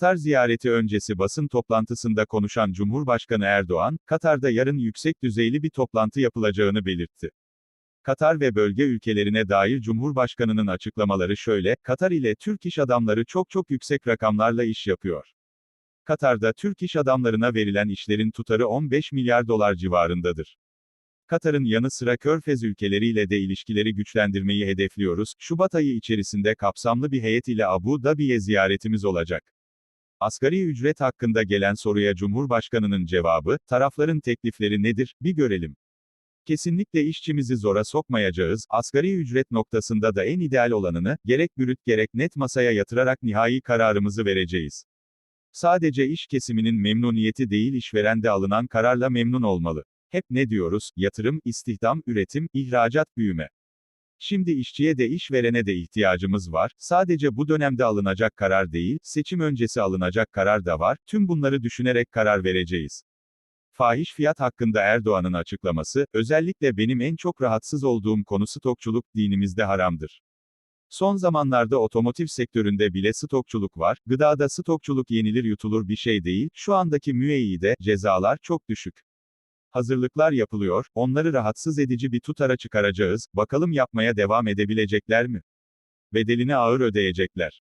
Katar ziyareti öncesi basın toplantısında konuşan Cumhurbaşkanı Erdoğan, Katar'da yarın yüksek düzeyli bir toplantı yapılacağını belirtti. Katar ve bölge ülkelerine dair Cumhurbaşkanının açıklamaları şöyle, Katar ile Türk iş adamları çok çok yüksek rakamlarla iş yapıyor. Katar'da Türk iş adamlarına verilen işlerin tutarı 15 milyar dolar civarındadır. Katar'ın yanı sıra Körfez ülkeleriyle de ilişkileri güçlendirmeyi hedefliyoruz. Şubat ayı içerisinde kapsamlı bir heyet ile Abu Dhabi'ye ziyaretimiz olacak. Asgari ücret hakkında gelen soruya Cumhurbaşkanının cevabı, tarafların teklifleri nedir, bir görelim. Kesinlikle işçimizi zora sokmayacağız, asgari ücret noktasında da en ideal olanını, gerek brüt gerek net masaya yatırarak nihai kararımızı vereceğiz. Sadece iş kesiminin memnuniyeti değil işveren de alınan kararla memnun olmalı. Hep ne diyoruz? Yatırım, istihdam, üretim, ihracat, büyüme. Şimdi işçiye de işverene de ihtiyacımız var. Sadece bu dönemde alınacak karar değil, seçim öncesi alınacak karar da var. Tüm bunları düşünerek karar vereceğiz. Fahiş fiyat hakkında Erdoğan'ın açıklaması, özellikle benim en çok rahatsız olduğum konu stokçuluk, dinimizde haramdır. Son zamanlarda otomotiv sektöründe bile stokçuluk var, gıdada stokçuluk yenilir yutulur bir şey değil, şu andaki müeyyide, cezalar çok düşük. Hazırlıklar yapılıyor, onları rahatsız edici bir tutara çıkaracağız, bakalım yapmaya devam edebilecekler mi? Bedelini ağır ödeyecekler.